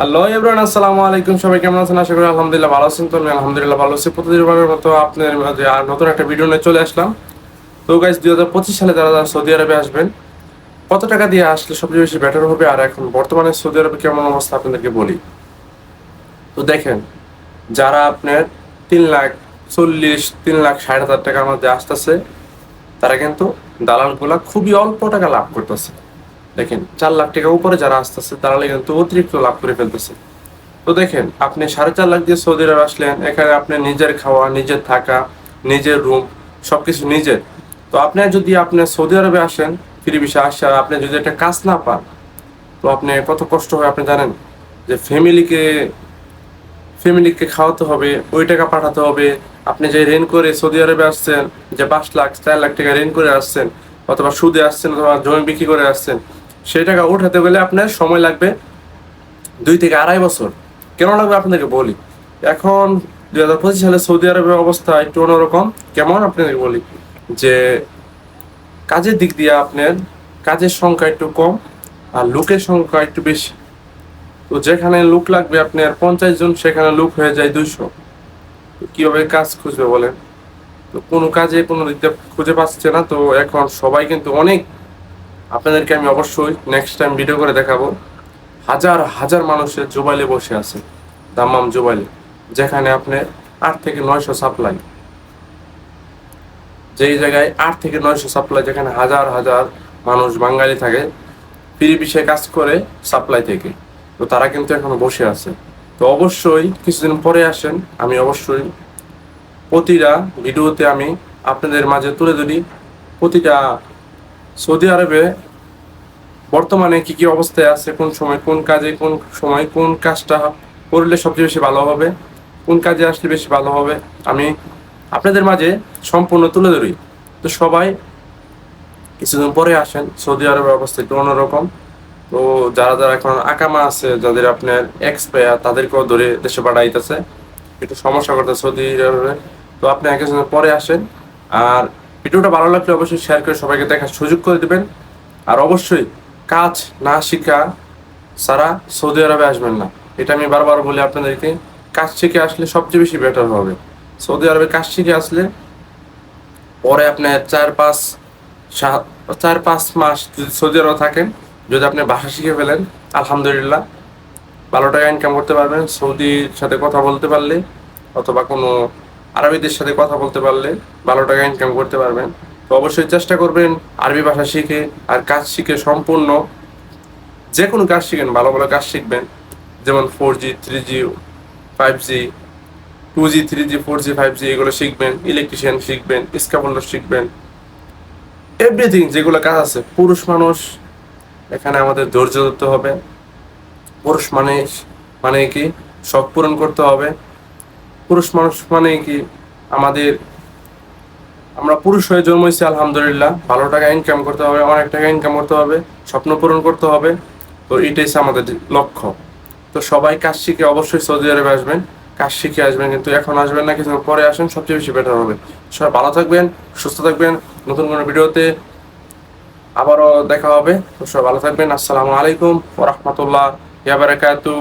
Hello everyone আসসালামু আলাইকুম। সবাই কেমন আছেন? আশা করি আলহামদুলিল্লাহ ভালো আছেন। তো আমি আলহামদুলিল্লাহ ভালো আছি। প্রতিদিনের মতো আপনার আর নতুন একটা ভিডিও নিয়ে চলে আসলাম। তো গাইজ দুই হাজার পঁচিশ সালে যারা সৌদি আরবে আসবেন, কত টাকা দিয়ে আসলে সবচেয়ে বেশি বেটার হবে? আর এখন বর্তমানে সৌদি আরবে কেমন অবস্থা আপনাদেরকে বলি। তো দেখেন, যারা আপনার তিন লাখ চল্লিশ, তিন লাখ ষাট হাজার টাকার মধ্যে আসতেছে, তারা কিন্তু দালালগুলা খুবই অল্প টাকা লাভ করতেছে। দেখেন, চার লাখ টাকা উপরে যারা আসতেছে, তারা কিন্তু অতিরিক্ত লাভ করে ফেলতেছে। তো দেখেন, আপনি সাড়ে চার লাখ দিয়ে সৌদি আরব আসলেন, এখানে আপনি নিজের খাওয়া, নিজের থাকা, নিজের রুম সবকিছু নিজের। তো আপনি যদি আপনি সৌদি আরবে আসেন, ফ্রি বিষয় আসে, আর আপনি যদি একটা কাজ না পান, তো আপনি কত কষ্ট হয় আপনি জানেন? যে ফ্যামিলিকে ফ্যামিলিকে খাওয়াতে হবে, ওই টাকা পাঠাতে হবে। আপনি যে রেন করে সৌদি আরবে আসছেন, যে পাঁচ লাখ, চার লাখ টাকা রেন করে আসছেন, অথবা সুদে আসছেন, অথবা জমি বিক্রি করে আসছেন সেই টাকা উঠাতে গেলে আপনার সময় লাগবে দুই থেকে আড়াই বছর। কেন লাগবে আপনাদেরকে বলি? এখন দুই হাজার পঁচিশ সালে সৌদি আরবের অবস্থা একটু অন্যরকম। কেমন আপনাদেরকে বলি? যে কাজের দিক দিয়ে আপনার কাজের সংখ্যা একটু কম আর লোকের সংখ্যা একটু বেশি। তো যেখানে লোক লাগবে আপনার পঞ্চাশ জন, সেখানে লোক হয়ে যায় দুইশো। কীভাবে কাজ খুঁজবে বলেন? তো কোনো কাজে কোনো দিক খুঁজে পাচ্ছে না। তো এখন সবাই কিন্তু অনেক আপনাদেরকে আমি অবশ্যই নেক্সট টাইম ভিডিও করে দেখাবো। হাজার হাজার মানুষের জোবাইলে বসে আছে, দাম্মাম জোবাইলে, যেখানে আপনি আট থেকে নয়শো সাপ্লাই যেই জায়গায় আট থেকে নয়শো সাপ্লাই যেখানে হাজার হাজার মানুষ বাঙালি থাকে, ফ্রি বিষয়ে কাজ করে সাপ্লাই থেকে। তো তারা কিন্তু এখনও বসে আছে। তো অবশ্যই কিছুদিন পরে আসেন, আমি অবশ্যই প্রতিটা ভিডিওতে আমি আপনাদের মাঝে তুলে ধরি। প্রতিটা সৌদি আরবে বর্তমানে কি কি অবস্থায় আছে, কোন সময় কোন কাজে, কোন সময় কোন কাজটা করলে সবচেয়ে বেশি ভালো হবে, কোন কাজে আসলে বেশি ভালো হবে, আমি আপনাদের মাঝে সম্পূর্ণ তুলে ধরি। তো সবাই কিছুদিন পরে আসেন, সৌদি আরবের অবস্থা একটু অন্যরকম। তো যারা যারা এখন আকামা আছে, যাদের আপনার এক্সপায়ার তাদেরকেও ধরে দেশে পাঠাইতেছে। একটু সমস্যা করতে সৌদি আরবে। তো আপনি এক পরে আসেন, আর ভিডিওটা ভালো লাগলে অবশ্যই শেয়ার করে সবাইকে দেখার সুযোগ করে দেবেন। আর অবশ্যই কাজ না শিখা সারা সৌদি আরবে আসবেন না। এটা আমি বারবার বলি আপনাদেরকে, কাজ শিখে আসলে সবচেয়ে বেশি বেটার হবে। সৌদি আরবে কাজ শিখে আসলে পরে আপনার চার পাঁচ সাত, চার পাঁচ মাস যদি সৌদি আরবে থাকেন, যদি আপনি ভাষা শিখে ফেলেন, আলহামদুলিল্লাহ, ভালো টাকা ইনকাম করতে পারবেন। সৌদির সাথে কথা বলতে পারলে অথবা কোনো আরবিদের সাথে কথা বলতে পারলে ভালো টাকা ইনকাম করতে পারবেন। তো অবশ্যই চেষ্টা করবেন আরবি ভাষা শিখে আর কাজ শিখে সম্পূর্ণ যে কোনো কাজ শিখেন, ভালো ভালো কাজ শিখবেন। যেমন four G three G five G two G three G four G five G এগুলো শিখবেন ইলেকট্রিশিয়ান শিখবেন স্কাফোল্ডার শিখবেন। এভরিথিং যেগুলো কাজ আছে, পুরুষ মানুষ, এখানে আমাদের ধৈর্য ধরতে হবে। পুরুষ মানে মানে কি? শখ পূরণ করতে হবে। পুরুষ মানুষ মানে কি? আমাদের, আমরা পুরুষ হয়ে জন্মেছি আলহামদুলিল্লাহ। ভালো টাকা ইনকাম করতে হবে অনেক টাকা ইনকাম করতে হবে, স্বপ্ন পূরণ করতে হবে। তো এটাই আমাদের লক্ষ্য। তো সবাই কাজ শিখে অবশ্যই সৌদি আরবে আসবেন, কাজ শিখে আসবেন, কিন্তু এখন আসবেন না কিছু পরে আসেন, সবচেয়ে বেশি বেটার হবে। সবাই ভালো থাকবেন, সুস্থ থাকবেন, নতুন কোনো ভিডিওতে আবারও দেখা হবে। তো সবাই ভালো থাকবেন, আসসালামু আলাইকুম ওরহমতুল্লাহ ইয়াবারাকাতু